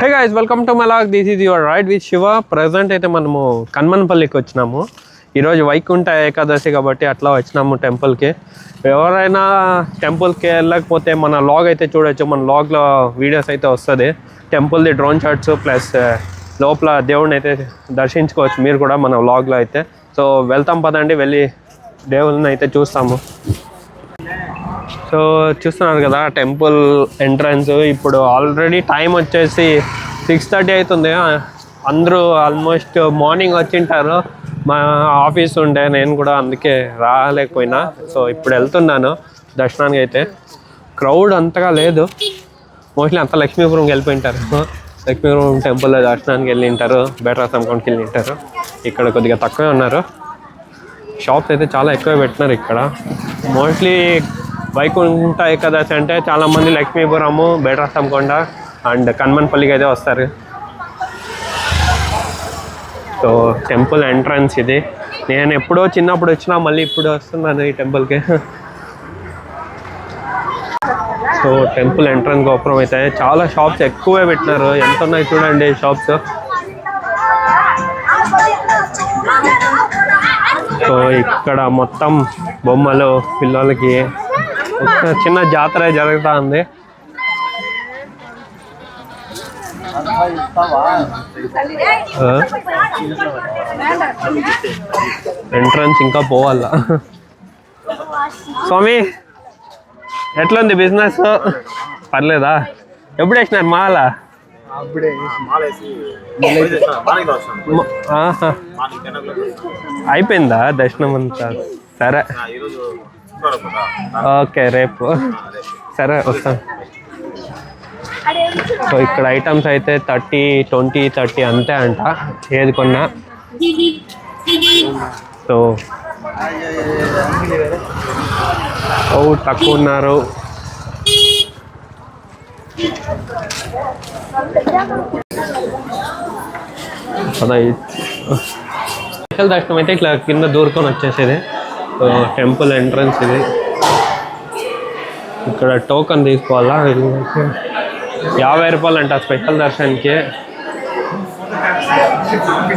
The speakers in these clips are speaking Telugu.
Hey guys welcome to మలాగ్ this is your ride with Shiva present అయితే మనము కన్మన్పల్లికి వచ్చినాము. ఈరోజు వైకుంఠ ఏకాదశి కాబట్టి అట్లా వచ్చినాము టెంపుల్కి ఎవరైనా టెంపుల్కి వెళ్ళకపోతే మన లాగ్ అయితే చూడొచ్చు. మన లాగ్లో వీడియోస్ అయితే వస్తుంది. టెంపుల్ది డ్రోన్ షాట్స్ ప్లస్ లోపల దేవుడిని అయితే దర్శించుకోవచ్చు. మీరు కూడా మన వ్లాగ్లో అయితే. సో వెళ్తాం పదండి వెళ్ళి దేవుళ్ళని అయితే చూస్తాము. సో చూస్తున్నారు కదా టెంపుల్ ఎంట్రన్స్. ఇప్పుడు ఆల్రెడీ టైం వచ్చేసి సిక్స్ థర్టీ అవుతుంది. అందరూ ఆల్మోస్ట్ మార్నింగ్ వచ్చింటారు. మా ఆఫీస్ ఉండే నేను కూడా అందుకే రాలేకపోయినా. సో ఇప్పుడు వెళ్తున్నాను దర్శనానికి అయితే. క్రౌడ్ అంతగా లేదు. మోస్ట్లీ అంతా లక్ష్మీపురంకి వెళ్ళిపోయింటారు. లక్ష్మీపురం టెంపుల్లో దర్శనానికి వెళ్ళి ఉంటారు బెటర్ సంకొండకి వెళ్ళి ఉంటారు ఇక్కడ కొద్దిగా తక్కువే ఉన్నారు. షాప్స్ అయితే చాలా ఎక్కువ పెట్టినారు ఇక్కడ. మోస్ట్లీ వైకుంఠ ఏకాదశి అంటే చాలా మంది లక్ష్మీపురము బేటరాసంకొండ అండ్ కన్మన్పల్లికి అయితే వస్తారు. సో టెంపుల్ ఎంట్రన్స్ ఇది. నేను ఎప్పుడో చిన్నప్పుడు వచ్చినా మళ్ళీ ఇప్పుడు వస్తున్నాను ఈ టెంపుల్కి. సో టెంపుల్ ఎంట్రన్స్ గోపురం అయితే చాలా షాప్స్ ఎక్కువే పెట్టినారు. ఎంత ఉన్నాయి చూడండి షాప్స్. సో ఇక్కడ మొత్తం బొమ్మలు పిల్లలకి చిన్న జాతర జరుగుతూ ఉంది. ఎంట్రన్స్ ఇంకా పోవాలా? స్వామి ఎట్లుంది బిజినెస్ పర్లేదా? ఎప్పుడు వేసినారు? మాల. అయిపోయిందా దర్శనం అంతా? సరే. ఓకే రేపు. సరే వస్తాను సో ఇక్కడ ఐటమ్స్ అయితే థర్టీ ట్వంటీ థర్టీ అంతే అంట. ఏది కొన్నా? సో ఓ తక్కువ ఉన్నారు. స్పెషల్ దర్శనం అయితే ఇట్లా కింద దూరుకొని వచ్చేసేది. టెంపుల్ ఎంట్రన్స్ ఇది. ఇక్కడ టోకన్ తీసుకోవాలా? యాభై రూపాయలు అంట స్పెషల్ దర్శనానికి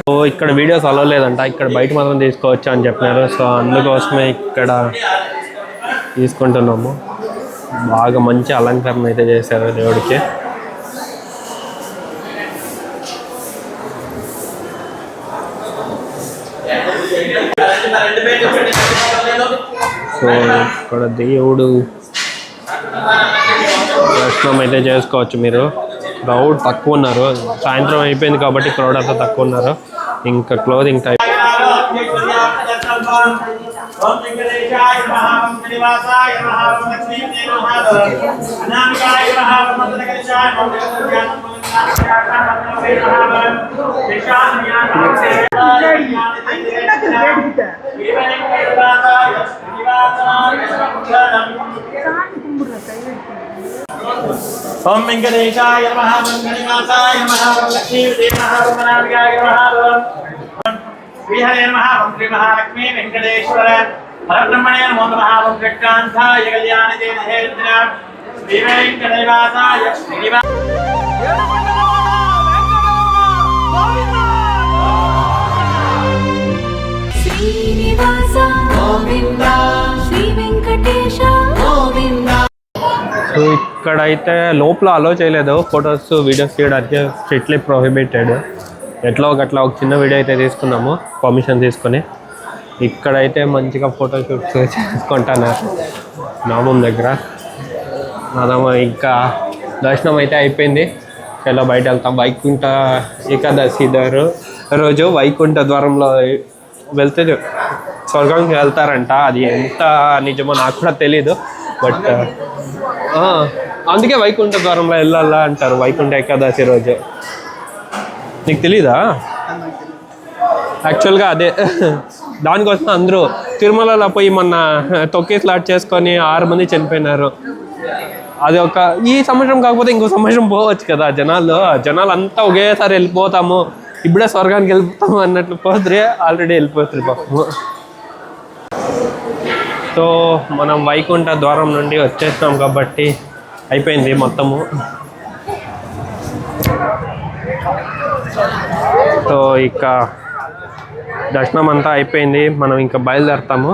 సో ఇక్కడ వీడియోస్ అలవలేదంట ఇక్కడ బయట మాత్రం తీసుకోవచ్చు అని చెప్పినారు. సో అందుకోసమే ఇక్కడ తీసుకుంటున్నాము. బాగా మంచి అలంకరణ అయితే చేశారు దేవుడికి. సో ఇక్కడ దేవుడు దర్శనం అయితే చేసుకోవచ్చు మీరు. క్రౌడ్ తక్కువ ఉన్నారు. సాయంత్రం అయిపోయింది కాబట్టి క్రౌడ్ అంతా తక్కువ ఉన్నారు. ఇంకా క్లోదింగ్ టైప్ ఓం వెంకటేశాయ నమః ఓం శ్రీనివాసాయ నమః ఓం నమః ఓం నమః శ్రీహరే నమః ఓం మహాలక్ష్మీ వెంకటేశ్వర పరబ్రహ్మణే నమో నమః కళ్యాణ శ్రీ వెంకటనివాసాయ శ్రీనివాస ఇక్కడైతే ఇక్కడ అయితే లోపల అలో చేయలేదు. ఫొటోస్ వీడియోస్ తీయడానికి స్ట్రిక్ట్లీ ప్రొహిబిటెడ్ ఎట్లా ఒక అట్లా ఒక చిన్న వీడియో అయితే తీసుకున్నాము పర్మిషన్ తీసుకొని. ఇక్కడైతే మంచిగా ఫోటో షూట్స్ నామం దగ్గర. నామం ఇంకా దర్శనం అయితే అయిపోయింది. ఎలా బయట వెళ్తాం. వైకుంఠ ఏకాదశి దారు రోజు వైకుంఠ ద్వారంలో వెళ్తే స్వర్గంకి వెళ్తారంట. అది ఎంత నిజమో నాకు కూడా తెలీదు. బట్ అందుకే వైకుంఠ ద్వారంలో వెళ్ళాలా అంటారు వైకుంఠ ఏకాదశి రోజు. నీకు తెలీదా? యాక్చువల్గా అదే. దానికోసం అందరూ తిరుమలలో పోయి మొన్న తొక్కి స్లాట్ చేసుకొని ఆరు మంది చనిపోయినారు. అది ఒక ఈ సంవత్సరం కాకపోతే ఇంకో సంవత్సరం పోవచ్చు కదా జనాలు జనాలు అంతా ఒకేసారి వెళ్ళిపోతాము. ఇప్పుడే స్వర్గానికి వెళ్ళిపోతాము అన్నట్లు పోతే ఆల్రెడీ వెళ్ళిపోతుంది పాపము. సో మనం వైకుంఠ ద్వారం నుండి వచ్చేస్తాం కాబట్టి అయిపోయింది మొత్తము. సో ఇక దర్శనం అంతా అయిపోయింది. మనం ఇంకా బయలుదేరుతాము.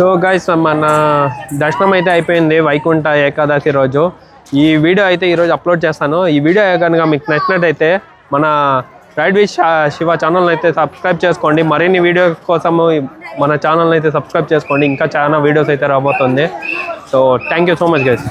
సో గైస్ మన దర్శనం అయితే అయిపోయింది. వైకుంఠ ఏకాదశి రోజు. ఈ వీడియో అయితే ఈరోజు అప్లోడ్ చేస్తాను. ఈ వీడియో కనుక మీకు నచ్చినట్టయితే మన రైడ్ విత్ శివ ఛానల్ అయితే సబ్స్క్రైబ్ చేసుకోండి. మరిన్ని వీడియో కోసము మన ఛానల్ అయితే సబ్స్క్రైబ్ చేసుకోండి. ఇంకా చాలా వీడియోస్ అయితే రాబోతుంది. So thank you so much guys